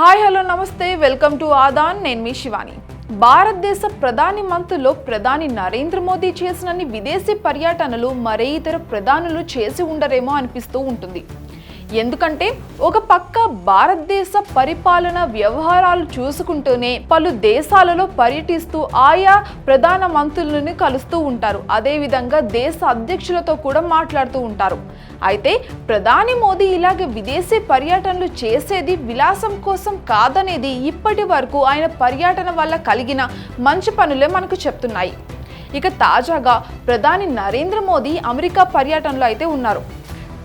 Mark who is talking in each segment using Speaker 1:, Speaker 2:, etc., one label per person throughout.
Speaker 1: Hi hello నమస్తే. Welcome to Aadan. నేను మీ శివాని. భారతదేశ ప్రధాని మంత్రిలో ప్రధాని నరేంద్ర మోదీ చేసినన్ని విదేశీ పర్యటనలు మరే ఇతర ప్రధానులు చేసి ఉండరేమో అనిపిస్తూ ఉంటుంది. ఎందుకంటే ఒక పక్క భారతదేశ పరిపాలన వ్యవహారాలు చూసుకుంటూనే పలు దేశాలలో పర్యటిస్తూ ఆయా ప్రధాన మంత్రులను కలుస్తూ ఉంటారు. అదేవిధంగా దేశ అధ్యక్షులతో కూడా మాట్లాడుతూ ఉంటారు. అయితే ప్రధాని మోదీ ఇలాగ విదేశీ పర్యటనలు చేసేది విలాసం కోసం కాదనేది ఇప్పటి వరకు ఆయన పర్యటన వల్ల కలిగిన మంచి పనులే మనకు చెప్తున్నాయి. ఇక తాజాగా ప్రధాని నరేంద్ర మోదీ అమెరికా పర్యటనలో అయితే ఉన్నారు.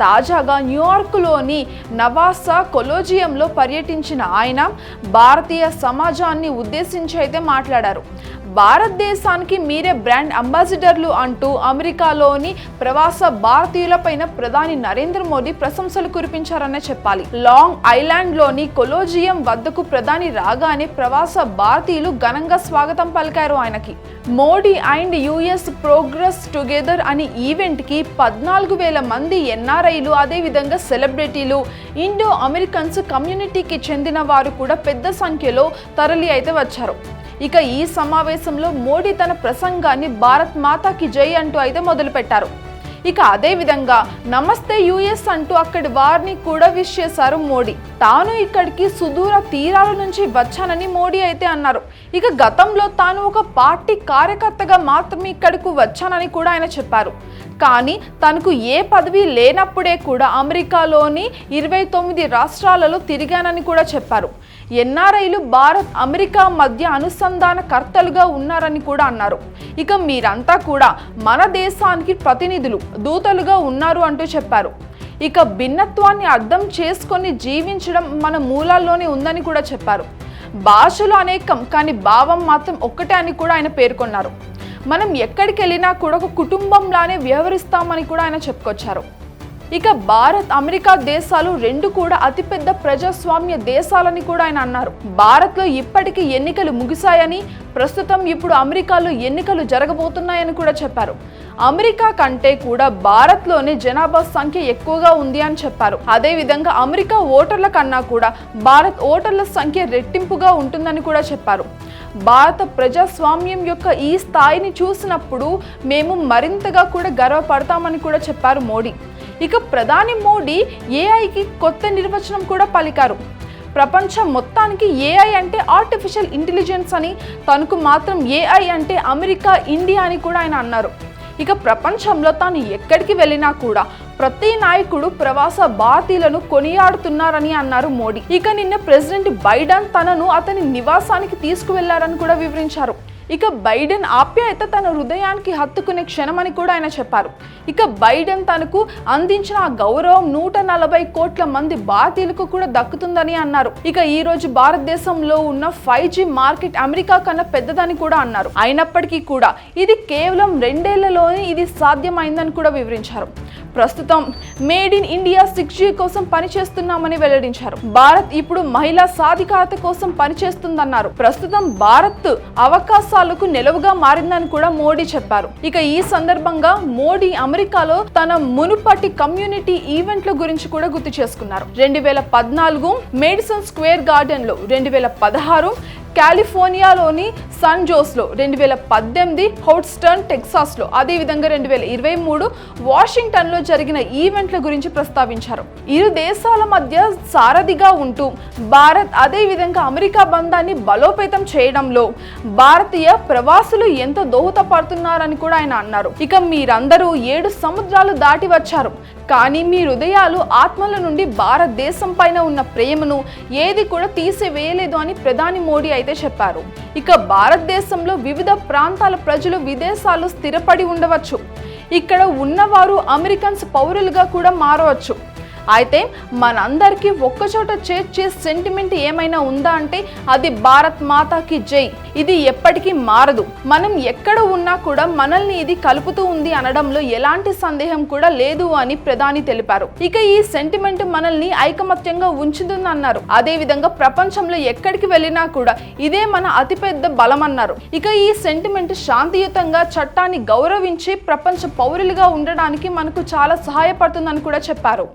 Speaker 1: తాజాగా న్యూయార్క్లోని నవాసా కొలోజియంలో పర్యటించిన ఆయన భారతీయ సమాజాన్ని ఉద్దేశించి అయితే మాట్లాడారు. భారతదేశానికి మీరే బ్రాండ్ అంబాసిడర్లు అంటూ అమెరికాలోని ప్రవాస భారతీయులపైన ప్రధాని నరేంద్ర మోదీ ప్రశంసలు కురిపించారనే చెప్పాలి. లాంగ్ ఐలాండ్లోని కొలోజియం వద్దకు ప్రధాని రాగానే ప్రవాస భారతీయులు ఘనంగా స్వాగతం పలికారు ఆయనకి. Modi and US progress together అనే ఈవెంట్కి పద్నాలుగు వేల మంది ఎన్ఆర్ఐలు అదేవిధంగా సెలబ్రిటీలు ఇండో అమెరికన్స్ కమ్యూనిటీకి చెందిన వారు కూడా పెద్ద సంఖ్యలో తరలి అయితే వచ్చారు. ఇక ఈ సమావేశంలో మోడీ తన ప్రసంగాన్ని భారత్ మాతాకి జై అంటూ అయితే మొదలుపెట్టారు. ఇక అదే విధంగా నమస్తే యుఎస్ అంటూ అక్కడి వారిని కూడా విష్ చేశారు మోడీ. తాను ఇక్కడికి సుదూర తీరాల నుంచి వచ్చానని మోడీ అయితే అన్నారు. ఇక గతంలో తాను ఒక పార్టీ కార్యకర్తగా మాత్రమే ఇక్కడకు వచ్చానని కూడా ఆయన చెప్పారు. కానీ తనకు ఏ పదవి లేనప్పుడే కూడా అమెరికాలోని ఇరవై తొమ్మిది రాష్ట్రాలలో తిరిగానని కూడా చెప్పారు. ఎన్ఆర్ఐలు భారత్ అమెరికా మధ్య అనుసంధానకర్తలుగా ఉన్నారని కూడా అన్నారు. ఇక మీరంతా కూడా మన దేశానికి ప్రతినిధులు. దూతలుగా ఉన్నారు అంటూ చెప్పారు. ఇక భిన్నత్వాన్ని అర్థం చేసుకొని జీవించడం మన మూలాల్లోనే ఉందని కూడా చెప్పారు. భాషలు అనేకం కానీ భావం మాత్రం ఒక్కటే అని కూడా ఆయన పేర్కొన్నారు. మనం ఎక్కడికి వెళ్ళినా కూడా ఒక కుటుంబంలానే వ్యవహరిస్తామని కూడా ఆయన చెప్పుకొచ్చారు. ఇక భారత్ అమెరికా దేశాలు రెండు కూడా అతిపెద్ద ప్రజాస్వామ్య దేశాలని కూడా ఆయన అన్నారు. భారత్లో ఇప్పటికీ ఎన్నికలు ముగిశాయని ప్రస్తుతం ఇప్పుడు అమెరికాలో ఎన్నికలు జరగబోతున్నాయని కూడా చెప్పారు. అమెరికా కంటే కూడా భారత్లోనే జనాభా సంఖ్య ఎక్కువగా ఉంది అని చెప్పారు. అదేవిధంగా అమెరికా ఓటర్ల కన్నా కూడా భారత్ ఓటర్ల సంఖ్య రెట్టింపుగా ఉంటుందని కూడా చెప్పారు. భారత ప్రజాస్వామ్యం యొక్క ఈ స్థాయిని చూసినప్పుడు మేము మరింతగా కూడా గర్వపడతామని కూడా చెప్పారు మోడీ. ఇక ప్రధాని మోడీ ఏఐకి కొత్త నిర్వచనం కూడా పలికారు. ప్రపంచం మొత్తానికి ఏఐ అంటే ఆర్టిఫిషియల్ ఇంటెలిజెన్స్ అని తనకు మాత్రం ఏఐ అంటే అమెరికా ఇండియా అని కూడా ఆయన అన్నారు. ఇక ప్రపంచంలో తాను ఎక్కడికి వెళ్ళినా కూడా ప్రతి నాయకుడు ప్రవాస భారతీయులను కొనియాడుతున్నారని అన్నారు మోడీ. ఇక నిన్న ప్రెసిడెంట్ బైడెన్ తనను అతని నివాసానికి తీసుకువెళ్ళారని కూడా వివరించారు. ఇక బైడెన్ ఆప్యాయత తన హృదయానికి హత్తుకునే క్షణమని కూడా ఆయన చెప్పారు. ఇక బైడెన్ తనకు అందించిన ఆ గౌరవం నూట నలభై కోట్ల మంది భారతీయులకు కూడా దక్కుతుందని అన్నారు. ఇక ఈ రోజు భారతదేశంలో ఉన్న ఫైవ్ జీ మార్కెట్ అమెరికా కన్నా పెద్దదని కూడా అన్నారు. అయినప్పటికీ కూడా ఇది కేవలం రెండేళ్ళలోనే ఇది సాధ్యమైందని కూడా వివరించారు. ప్రస్తుతం made in India six G కోసం పనిచేస్తున్నామని వెల్లడించారు. భారత్ ఇప్పుడు మహిళా సాధికారత కోసం పనిచేస్తుందన్నారు. ప్రస్తుతం భారత్ వాళ్ళకు నిలవుగా మారిందని కూడా మోడీ చెప్పారు. ఇక ఈ సందర్భంగా మోడీ అమెరికాలో తన మునుపటి కమ్యూనిటీ ఈవెంట్ల గురించి కూడా గుర్తు చేసుకున్నారు. రెండు వేల పద్నాలుగు మేడిసన్ స్క్వేర్ గార్డెన్లో రెండు వేల పదహారు కాలిఫోర్నియాలోని సన్ జోస్లో రెండు వేల పద్దెనిమిది హౌట్స్టర్న్ టెక్సాస్లో అదేవిధంగా రెండు వేల ఇరవై మూడు వాషింగ్టన్లో జరిగిన ఈవెంట్ల గురించి ప్రస్తావించారు. ఇరు దేశాల మధ్య సారథిగా ఉంటూ భారత్ అదేవిధంగా అమెరికా బంధాన్ని బలోపేతం చేయడంలో భారతీయ ప్రవాసులు ఎంత దోహదపడుతున్నారని కూడా ఆయన అన్నారు. ఇక మీరందరూ ఏడు సముద్రాలు దాటి వచ్చారు. కానీ మీ హృదయాలు ఆత్మల నుండి భారతదేశం పైన ఉన్న ప్రేమను ఏది కూడా తీసివేయలేదు అని ప్రధాని మోడీ అయితే చెప్పారు. ఇక భారతదేశంలో వివిధ ప్రాంతాల ప్రజలు విదేశాలు స్థిరపడి ఉండవచ్చు. ఇక్కడ ఉన్నవారు అమెరికన్స్ పౌరులుగా కూడా మారవచ్చు. అయితే మనందరికీ ఒక్కచోట చేర్చే సెంటిమెంట్ ఏమైనా ఉందా అంటే అది భారత్ మాతాకి జై. ఇది ఎప్పటికీ మారదు. మనం ఎక్కడ ఉన్నా కూడా మనల్ని ఇది కలుపుతూ ఉంది అనడంలో ఎలాంటి సందేహం కూడా లేదు అని ప్రధాని తెలిపారు. ఇక ఈ సెంటిమెంట్ మనల్ని ఐకమత్యంగా ఉంచుతుంది అన్నారు అదే విధంగా ప్రపంచంలో ఎక్కడికి వెళ్ళినా కూడా ఇదే మన అతిపెద్ద బలం అన్నారు ఇక ఈ సెంటిమెంట్ శాంతియుతంగా చట్టాన్ని గౌరవించి ప్రపంచ పౌరులుగా ఉండడానికి మనకు చాలా సహాయపడుతుందని కూడా చెప్పారు.